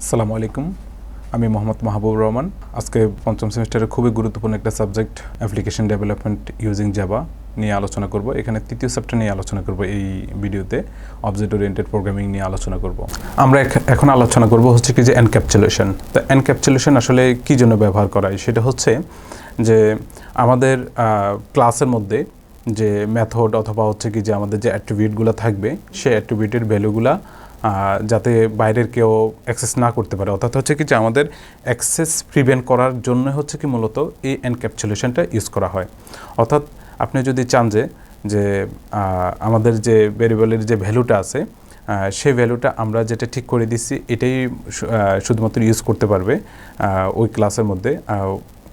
আসসালামু আলাইকুম। আমি মোহাম্মদ মাহবুবুর রহমান। আজকে পঞ্চম সেমিস্টারের খুবই গুরুত্বপূর্ণ একটা subject application development using Java নিয়ে আলোচনা করব। এখানে তৃতীয় চ্যাপ্টার নিয়ে আলোচনা করব এই ভিডিওতে। অবজেক্ট ওরিয়েন্টেড প্রোগ্রামিং নিয়ে আলোচনা করব। আমরা এখন আলোচনা করব হচ্ছে কি যে এনক্যাপচুলেশন তো এনক্যাপচুলেশন আসলে কি জন্য ব্যবহার করা হয়? সেটা হচ্ছে যে আমাদের ক্লাসের মধ্যে যে মেথড অথবা হচ্ছে কি যে আমাদের যে অ্যাট্রিবিউটগুলো থাকবে, সেই অ্যাট্রিবিউটের ভ্যালুগুলা যাতে বাইরের কেউ অ্যাক্সেস না করতে পারে। অর্থাৎ হচ্ছে কি যে আমাদের অ্যাক্সেস প্রিভেন্ট করার জন্য হচ্ছে কি মূলত এই এনক্যাপচুলেশনটা ইউজ করা হয়। অর্থাৎ আপনি যদি চান যে যে আমাদের যে ভেরিয়েবলের যে ভ্যালুটা আছে সেই ভ্যালুটা আমরা যেটা ঠিক করে দিচ্ছি, এটাই শুধুমাত্র ইউজ করতে পারবে ওই ক্লাসের মধ্যে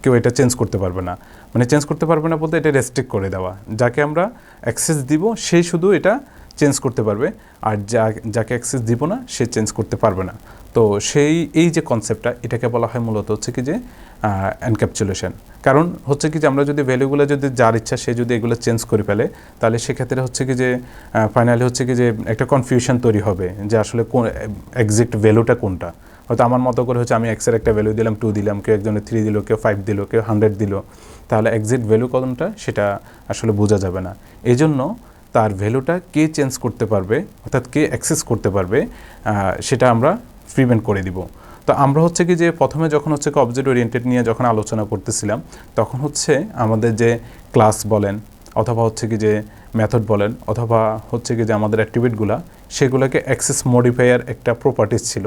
কেউ এটা চেঞ্জ করতে পারবে না। মানে চেঞ্জ করতে পারবে না বলতে এটা রেস্ট্রিক্ট করে দেওয়া। যাকে আমরা অ্যাক্সেস দিব সেই শুধু এটা চেঞ্জ করতে পারবে। আর যা, যাকে অ্যাক্সেস দিব না, সে চেঞ্জ করতে পারবে না। তো সেই, এই যে কনসেপ্টটা এটাকে বলা হয় মূলত হচ্ছে কি যে এনক্যাপচুলেশন কারণ হচ্ছে কি যে আমরা যদি ভ্যালুগুলো যদি, যার ইচ্ছা সে যদি এগুলো চেঞ্জ করে ফেলে, তাহলে সেক্ষেত্রে হচ্ছে কি যে ফাইনালি হচ্ছে কি যে, একটা কনফিউশন তৈরি হবে যে আসলে কোন এক্সাক্ট ভ্যালুটা কোনটা। হয়তো আমার মতো করে হচ্ছে আমি এক্সের একটা ভ্যালু দিলাম টু দিলাম, কেউ একজনের থ্রি দিল, কেউ ফাইভ দিল, কেউ হান্ড্রেড দিল। তাহলে এক্সাক্ট ভ্যালু কতটা সেটা আসলে বোঝা যাবে না। এই জন্য তার ভ্যালুটা কে চেঞ্জ করতে পারবে, অর্থাৎ কে অ্যাক্সেস করতে পারবে সেটা আমরা প্রিভেন্ট করে দিব। তো আমরা হচ্ছে কি যে প্রথমে যখন হচ্ছে কি অবজেক্ট ওরিয়েন্টেড নিয়ে যখন আলোচনা করতেছিলাম, তখন হচ্ছে আমাদের যে ক্লাস বলেন, অথবা হচ্ছে কি যে মেথড বলেন, অথবা হচ্ছে কি যে আমাদের অ্যাক্টিভিটগুলো সেগুলোকে অ্যাক্সেস মডিফায়ার একটা প্রপার্টিস ছিল।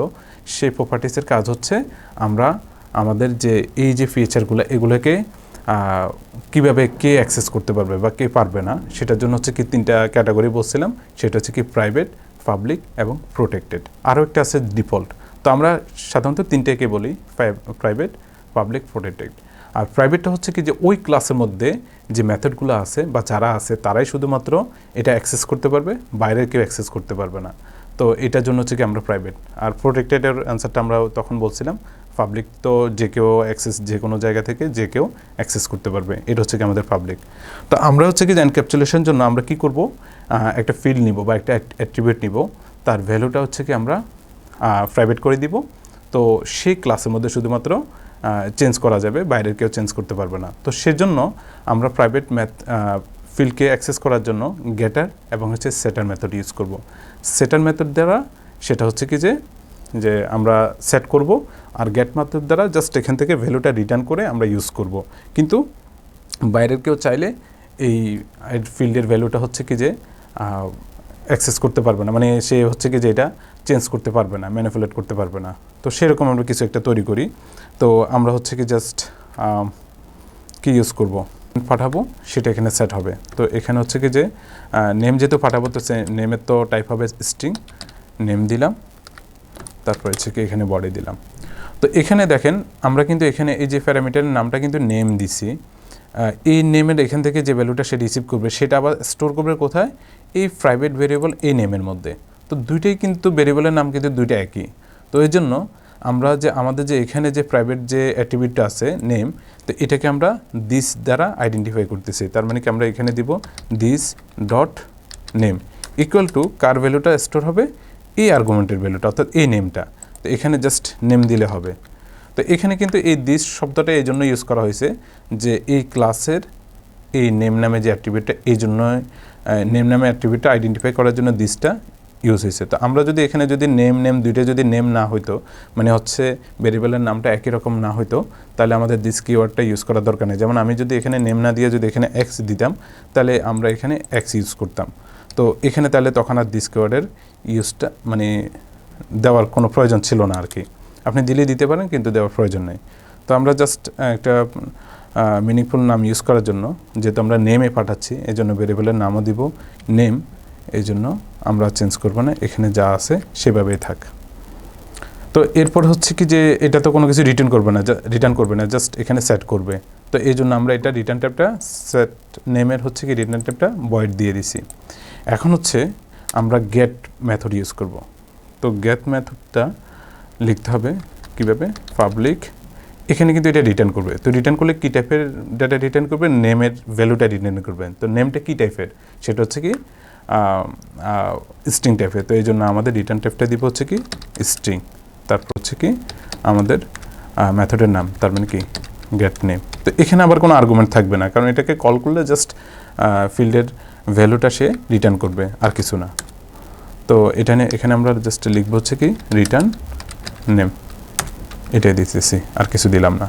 সেই প্রপার্টিসের কাজ হচ্ছে আমরা আমাদের যে এই যে ফিচারগুলো এগুলোকে কীভাবে কে অ্যাক্সেস করতে পারবে বা কে পারবে না, সেটার জন্য হচ্ছে কি তিনটা ক্যাটাগরি বলছিলাম। সেটা হচ্ছে কি প্রাইভেট পাবলিক এবং প্রোটেক্টেড আরও একটা আছে ডিফল্ট তো আমরা সাধারণত তিনটেকে বলি প্রাইভেট পাবলিক প্রোটেক্টেড আর প্রাইভেটটা হচ্ছে কি যে ওই ক্লাসের মধ্যে যে মেথডগুলো আছে বা যারা আছে, তারাই শুধুমাত্র এটা অ্যাক্সেস করতে পারবে বাইরের কেউ অ্যাক্সেস করতে পারবে না। তো এটার জন্য হচ্ছে কি আমরা প্রাইভেট আর প্রোটেক্টেডের অ্যান্সারটা আমরা তখন বলছিলাম পাবলিক তো যে কেউ অ্যাক্সেস যে কোনো জায়গা থেকে যে কেউ অ্যাক্সেস করতে পারবে। এটা হচ্ছে কি আমাদের পাবলিক তো আমরা হচ্ছে কি এনক্যাপচুলেশন জন্য আমরা কি করব? একটা ফিল্ড নিব বা একটা অ্যাট্রিবিউট নিব। তার ভ্যালুটা হচ্ছে কি আমরা প্রাইভেট করে দিব। তো সেই ক্লাসের মধ্যে শুধুমাত্র চেঞ্জ করা যাবে, বাইরের কেউ চেঞ্জ করতে পারবে না। তো সেজন্য আমরা প্রাইভেট ম্যাথ ফিল্ডকে অ্যাক্সেস করার জন্য গেটার এবং হচ্ছে সেটার মেথড ইউজ করব। সেটার মেথড দ্বারা সেটা হচ্ছে কি যে যে আমরা সেট করব আর গেট মেথড দ্বারা জাস্ট এখান থেকে ভ্যালুটা রিটার্ন করে আমরা ইউজ করব। কিন্তু বাইরের কেউ চাইলে এই ফিল্ডের ভ্যালুটা হচ্ছে কি যে অ্যাক্সেস করতে পারবে না। মানে সে হচ্ছে কি যে এটা চেঞ্জ করতে পারবে না ম্যানিপুলেট করতে পারবে না। তো সেরকম আমরা কিছু একটা তৈরি করি। তো আমরা হচ্ছে কি জাস্ট কি ইউজ করব? পাঠাবো, সেটা এখানে সেট হবে। তো এখানে হচ্ছে কি যে নেম যেহেতু পাঠাবো, তো নেমের তো টাইপ হবে স্ট্রিং নেম দিলাম। তারপর হচ্ছে কি এখানে বডি দিলাম। তো এখানে দেখেন, আমরা কিন্তু এখানে এই যে প্যারামিটারের নামটা কিন্তু নেম দিছি। এই নেমের এখান থেকে যে ভ্যালুটা সে রিসিভ করবে, সেটা আবার স্টোর করবে কোথায়? এই প্রাইভেট ভেরিয়েবল এই নেমের মধ্যে। তো দুইটাই কিন্তু ভেরিয়েবলের নাম কিন্তু দুইটা একই। তো এই জন্য আমরা যে, আমাদের যে এখানে যে প্রাইভেট যে অ্যাট্রিবিউটটা আছে নেম তো এটাকে আমরা দিস দ্বারা আইডেন্টিফাই করতেছি। তার মানে কি আমরা এখানে দিব this dot name equal to car ভ্যালুটা স্টোর হবে? এই আর্গুমেন্টের ভ্যালুটা অর্থাৎ এই নেমটা তো এখানে জাস্ট নেম দিলে হবে। তো এখানে কিন্তু এই দিস শব্দটা এই জন্য ইউজ করা হয়েছে যে এই ক্লাসের এই নেম নামে যে অ্যাট্রিবিউটটা এই জন্য নেম নামে অ্যাট্রিবিউটটা আইডেন্টিফাই করার জন্য দিসটা ইউজ হয়েছে। তো আমরা যদি এখানে যদি নেম নেম দুইটা যদি নেম না হইতো মানে হচ্ছে ভেরিয়েবলের নামটা একই রকম না হইতো, তাহলে আমাদের দিস কিওয়ার্ডটা ইউজ করার দরকার নেই। যেমন আমি যদি এখানে নেম না দিয়ে যদি এখানে এক্স দিতাম, তাহলে আমরা এখানে এক্স ইউজ করতাম। তো এখানে তাহলে তখন আর দিস কিওয়ার্ডের ইউজটা মানে দেওয়ার কোনো প্রয়োজন ছিল না আর কি আপনি দিলে দিতে পারেন, কিন্তু দেওয়ার প্রয়োজন নেই। তো আমরা জাস্ট একটা মিনিংফুল নাম ইউজ করার জন্য, যেহেতু আমরা নেমে পাঠাচ্ছি এই জন্য ভেরিয়েবলের নামও দিব নেম এই জন্য আমরা চেঞ্জ করব না, এখানে যা আছে সেভাবেই থাক। তো এরপর হচ্ছে কি যে, এটা তো কোনো কিছু রিটার্ন করবে না রিটার্ন করবে না জাস্ট এখানে সেট করবে। তো এই জন্য আমরা এটা রিটার্ন ট্যাপটা সেট নেমের হচ্ছে কি রিটার্ন ট্যাবটা বয়েড দিয়ে দিছি। এখন হচ্ছে আমরা গেট মেথড ইউজ করব। তো গেট মেথডটা লিখতে হবে কীভাবে? পাবলিক এখানে কিন্তু এটা রিটার্ন করবে। তো রিটার্ন করলে কী টাইপের ডাটা রিটার্ন করবে? নেমের ভ্যালুটা রিটার্ন করবেন। তো নেমটা কী টাইপের সেটা হচ্ছে কি স্ট্রিং টাইপের তো এই জন্য আমাদের রিটার্ন টাইপটা দিব হচ্ছে কি স্ট্রিং তারপর হচ্ছে কি, আমাদের মেথডের নাম। তার মানে কি গেট নেম তো এখানে আবার কোনো আর্গুমেন্ট থাকবে না। কারণ এটাকে কল করলে জাস্ট ফিল্ডের ভ্যালুটা সে রিটার্ন করবে। আর কিছু না। তো এটা এখানে আমরা জাস্ট লিখব হচ্ছে কি রিটার্ন নেম এটাই দিতেছি, আর কিছু দিলাম না।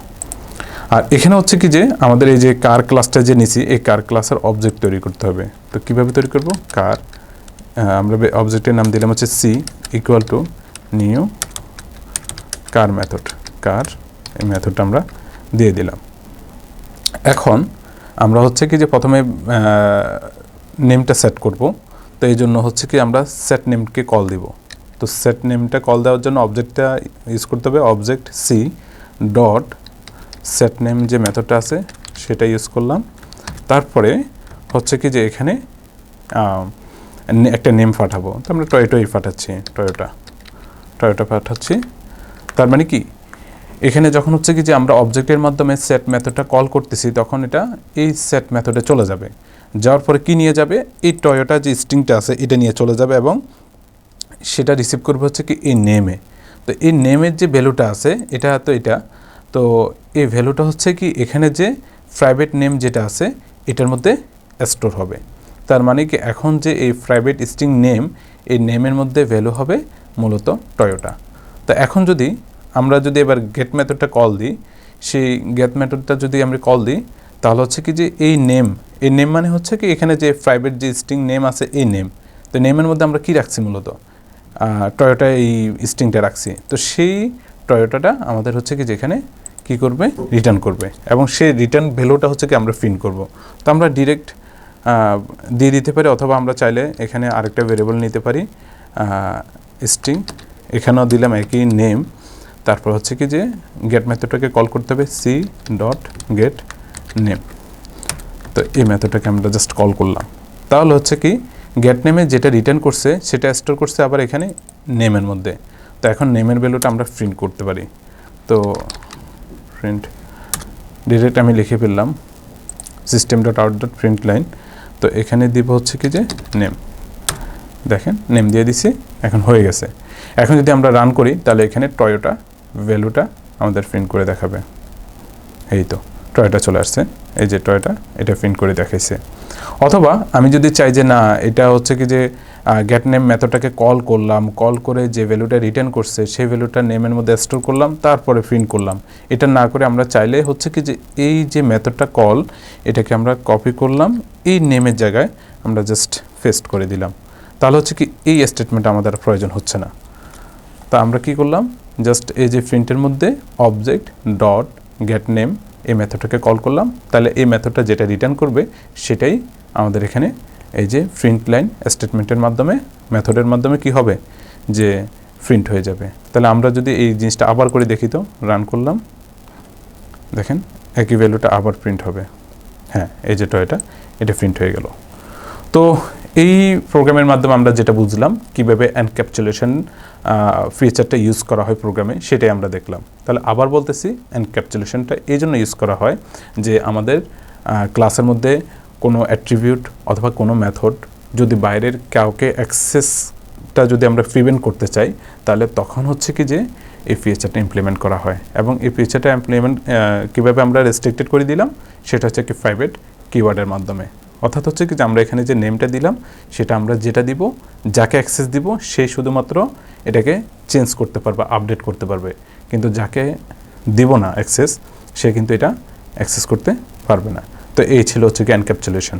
আর এখানে হচ্ছে কি যে, আমাদের এই যে কার ক্লাসটা যে নিছি, এই কার ক্লাসের অবজেক্ট তৈরি করতে হবে। তো কীভাবে তৈরি করব? কার আমরা অবজেক্টের নাম দিলাম হচ্ছে C equal to new car method car এই মেথডটা আমরা দিয়ে দিলাম। এখন আমরা হচ্ছে কি যে প্রথমে নেমটা সেট করব। তো এই জন্য হচ্ছে কি আমরা সেট নেমকে কল দিব। তো সেট নেমটা কল দেওয়ার জন্য অবজেক্টটা ইউজ করতে হবে object C dot set name যে মেথডটা আছে সেটা ইউজ করলাম। তারপরে হচ্ছে কি যে এখানে একটা নেম পাঠাবো। তো আমরা টয়োটোই পাঠাচ্ছি টয়োটা টয়োটা পাঠাচ্ছি। তার মানে কি? এখানে যখন হচ্ছে কি যে আমরা অবজেক্টের মাধ্যমে সেট মেথডটা কল করতেছি, তখন এটা এই সেট মেথডে চলে যাবে। যাওয়ার পরে কি নিয়ে যাবে? এই টয়োটা যে স্ট্রিংটা আছে, এটা নিয়ে চলে যাবে এবং সেটা রিসিভ করবে হচ্ছে কি এই নেমে তো এই নেমের যে ভ্যালুটা আছে, এটা তো এটা। তো এই ভ্যালুটা হচ্ছে কি এখানে যে প্রাইভেট নেম যেটা আছে, এটার মধ্যে স্টোর হবে। তার মানে কি এখন যে এই প্রাইভেট স্ট্রিং নেম এই নেমের মধ্যে ভ্যালু হবে মূলত টয়োটা তো এখন যদি আমরা যদি এবার গেট মেথডটা কল দিই, সেই গেট মেথডটা যদি আমরা কল দিই, তাহলে হচ্ছে কি যে এই নেম এই নেম মানে হচ্ছে কি, এখানে যে প্রাইভেট যে স্ট্রিং নেম আছে, এই নেম তো নেমের মধ্যে আমরা কি রাখছি মূলত? টয়োটা এই স্ট্রিংটা রাখছি। তো সেই টয়োটাটা আমাদের হচ্ছে কি, যেখানে কি করবে? রিটার্ন করবে। এবং সেই রিটার্ন ভ্যালুটা হচ্ছে কি, আমরা প্রিন্ট করব। তো আমরা ডিরেক্ট দিয়ে দিতে পারি, অথবা আমরা চাইলে এখানে আরেকটা ভেরিয়েবল নিতে পারি স্ট্রিং এখানেও দিলাম একই নেম তারপর হচ্ছে কি যে গেট মেথডটাকে কল করতে হবে সি ডট গেট নেম তো এই মেথডটাকে আমরা জাস্ট কল করলাম। তাহলে হচ্ছে কি গেট নেমে যেটা রিটার্ন করছে, সেটা স্টোর করছে আবার এখানে নেমের মধ্যে। তো এখন নেমের ভ্যালুটা আমরা প্রিন্ট করতে পারি। তো প্রিন্ট ডিরেক্ট আমি লিখে ফেললাম system dot out dot print line তো এখানে দিব হচ্ছে কি যে নেম দেখেন নেম দিয়ে দিছি, এখন হয়ে গেছে। এখন যদি আমরা রান করি, তাহলে এখানে টয়োটা ভ্যালুটা আমাদের প্রিন্ট করে দেখাবে। এই তো টয়োটা চলে আসছে। এই যে টয়োটা, এটা প্রিন্ট করে দেখাইছে। অথবা আমি যদি চাই যে না, এটা হচ্ছে কি যে গেট নেম মেথডটাকে কল করলাম কল করে যে ভ্যালুটা রিটার্ন করছে, সেই ভ্যালুটা নেমের মধ্যে স্টোর করলাম, তারপরে প্রিন্ট করলাম। এটা না করে আমরা চাইলে হচ্ছে কি যে, এই যে মেথডটা কল এটাকে আমরা কপি করলাম, এই নেমের জায়গায় আমরা জাস্ট পেস্ট করে দিলাম। তাহলে হচ্ছে কি এই স্টেটমেন্ট আমাদের প্রয়োজন হচ্ছে না। তা আমরা কি করলাম? জাস্ট এই যে প্রিন্টের মধ্যে অবজেক্ট ডট গেট নেম এই মেথডটাকে কল করলাম। তাহলে এই মেথডটা যেটা রিটার্ন করবে, সেটাই আমাদের এখানে এই যে প্রিন্ট লাইন স্টেটমেন্টের মাধ্যমে মেথডের মাধ্যমে কি হবে? যে প্রিন্ট হয়ে যাবে। তাহলে আমরা যদি এই জিনিসটা আবার করে দেখি তো রান করলাম। দেখেন, একই ভ্যালুটা আবার প্রিন্ট হবে। হ্যাঁ এই যে টয়টা এটা প্রিন্ট হয়ে গেল। তো এই প্রোগ্রামের মাধ্যমে আমরা যেটা বুঝলাম, কীভাবে এনক্যাপচুলেশন ফিচারটা ইউজ করা হয় প্রোগ্রামে সেটাই আমরা দেখলাম। তাহলে আবার বলতেছি এনক্যাপচুলেশনটা এই জন্য ইউজ করা হয় যে আমাদের ক্লাসের মধ্যে কোনো অ্যাট্রিবিউট অথবা কোনো মেথড যদি বাইরের কাউকে অ্যাক্সেসটা যদি আমরা প্রিভেন্ট করতে চাই, তাহলে তখন হচ্ছে কি যে এই ফিচারটা ইমপ্লিমেন্ট করা হয়। এবং এই ফিচারটা ইমপ্লিমেন্ট কীভাবে আমরা রেস্ট্রিক্টেড করে দিলাম, সেটা হচ্ছে কি প্রাইভেট কিওয়ার্ডের মাধ্যমে। অর্থাৎ হচ্ছে কি যে আমরা এখানে যে নেমটা দিলাম, সেটা আমরা যেটা দিব, যাকে অ্যাক্সেস দিব, সে শুধুমাত্র এটাকে চেঞ্জ করতে পারবে আপডেট করতে পারবে। কিন্তু যাকে দিব না অ্যাক্সেস সে কিন্তু এটা অ্যাক্সেস করতে পারবে না। তো এই ছিল হচ্ছে কি এনক্যাপচুলেশন